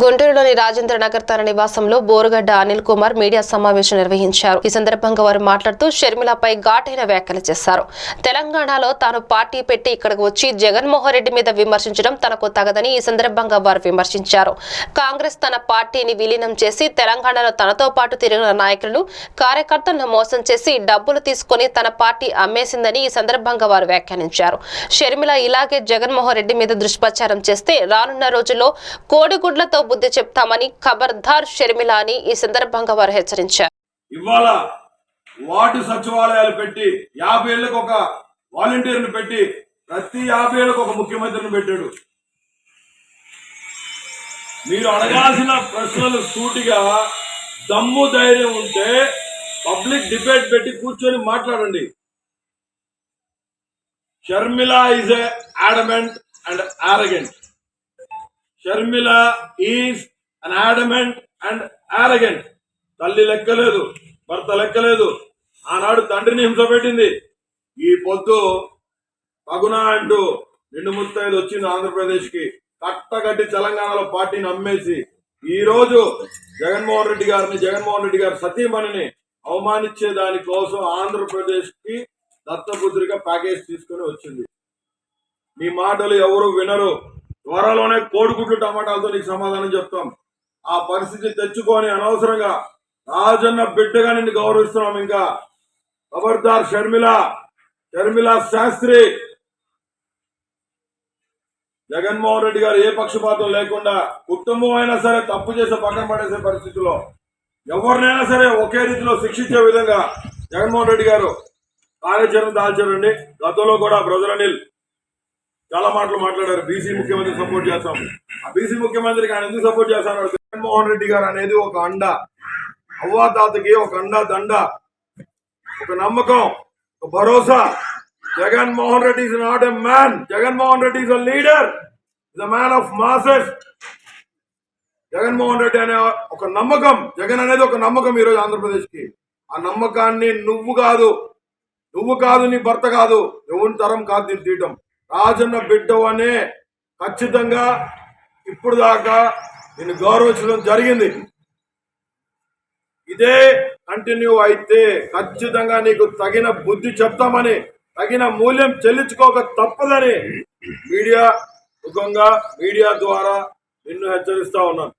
గుంటూరులోని రాజేంద్ర నగర్ తన నివాసంలో బోరుగడ్డ అనిల్ కుమార్ మీడియా సమావేశం నిర్వహించారు. ఈ సందర్భంగా వారు మాట్లాడుతూ షర్మిలపై ఘాటైన వ్యాఖ్యలు చేశారు. తెలంగాణలో తాను పార్టీ పెట్టి ఇక్కడికి వచ్చి జగన్మోహన్ రెడ్డి మీద విమర్శించడం తనకు తగదని ఈ సందర్భంగా వారు విమర్శించారు. కాంగ్రెస్ తన పార్టీని విలీనం చేసి తెలంగాణలో తనతో పాటు తిరిగిన నాయకులను కార్యకర్తలను మోసం చేసి డబ్బులు తీసుకొని తన పార్టీ అమ్మేసిందని ఈ సందర్భంగా వారు వ్యాఖ్యానించారు. షర్మిల ఇలాగే జగన్మోహన్ రెడ్డి మీద దుష్ప్రచారం చేస్తే రానున్న రోజుల్లో కోడిగుడ్లతో బుద్ధి చెప్తామని ఖబర్దార్ షర్మిల అని ఈ సందర్భంగా వారు హెచ్చరించారు. ఇవాళ వార్డు సచివాలయాలు పెట్టి యాభై ఏళ్ళకు ఒక వాలంటీర్ని పెట్టి ప్రతి యాభై ఏళ్ళకు ఒక ముఖ్యమంత్రిని పెట్టాడు. మీరు అడగాల్సిన ప్రశ్నలు సూటిగా దమ్ము ధైర్యం ఉంటే పబ్లిక్ డిబేట్ పెట్టి కూర్చొని మాట్లాడండి. Sharmila is a and arrogant. Sharmila is an adamant and arrogant తల్లి లెక్కలేదు భర్త లెక్కలేదు. ఆనాడు తండ్రిని హింస పెట్టింది. ఈ పొద్దు పగున అంటూ నిండు ముత్తైదు వచ్చింది ఆంధ్రప్రదేశ్కి కట్టగట్టి తెలంగాణలో పార్టీని అమ్మేసి ఈ రోజు జగన్మోహన్ రెడ్డి గారిని జగన్మోహన్ రెడ్డి గారి సతీమణిని అవమానించే దానికోసం ఆంధ్రప్రదేశ్కి దత్తపుత్రిక ప్యాకేజ్ తీసుకుని వచ్చింది. మీ మాటలు ఎవరు వినరు. త్వరలోనే కోడిగుడ్లు టమాటాలతో నీకు సమాధానం చెప్తాం. ఆ పరిస్థితి తెచ్చుకొని అనవసరంగా రాజన్న బిడ్డగా నిన్ను గౌరవిస్తున్నాం ఇంకా. ఖబర్దార్ షర్మిల షర్మిల శాస్త్రి. జగన్మోహన్ రెడ్డి గారు ఏ పక్షపాతం లేకుండా కుటుంబం అయినా సరే తప్పు చేసే పక్కన పడేసే పరిస్థితిలో ఎవరినైనా సరే ఒకే రీతిలో శిక్షించే విధంగా జగన్మోహన్ రెడ్డి గారు కార్యాచరణ దాల్చారండి. గతంలో కూడా బ్రదర్ అనిల్ చాలా మాటలు మాట్లాడారు. బీసీ ముఖ్యమంత్రి సపోర్ట్ చేస్తాం. ఆ బీసీ ముఖ్యమంత్రికి ఆయన ఎందుకు సపోర్ట్ చేస్తాను జగన్మోహన్ రెడ్డి గారు అనేది ఒక అండ. అవ్వాతాతకి ఒక అండ దండ. ఒక నమ్మకం ఒక భరోసా. Jaganmohan Reddy is not a man Jaganmohan Reddy is a leader is a man of masses Jaganmohan Reddy అనే ఒక నమ్మకం జగన్ అనేది ఒక నమ్మకం ఈరోజు ఆంధ్రప్రదేశ్కి ఆ నమ్మకాన్ని నువ్వు కాదు నువ్వు కాదు నీ భర్త కాదు. ఎవరి తరం కాదు దీన్ని తీయటం. రాజన్న బిడ్డవు అనే ఖచ్చితంగా ఇప్పుడు దాకా నిన్ను గౌరవించడం జరిగింది. ఇదే కంటిన్యూ అయితే ఖచ్చితంగా నీకు తగిన బుద్ధి చెప్తామని తగిన మూల్యం చెల్లించుకోక తప్పదని మీడియా ముఖంగా మీడియా ద్వారా నిన్ను హెచ్చరిస్తా ఉన్నాను.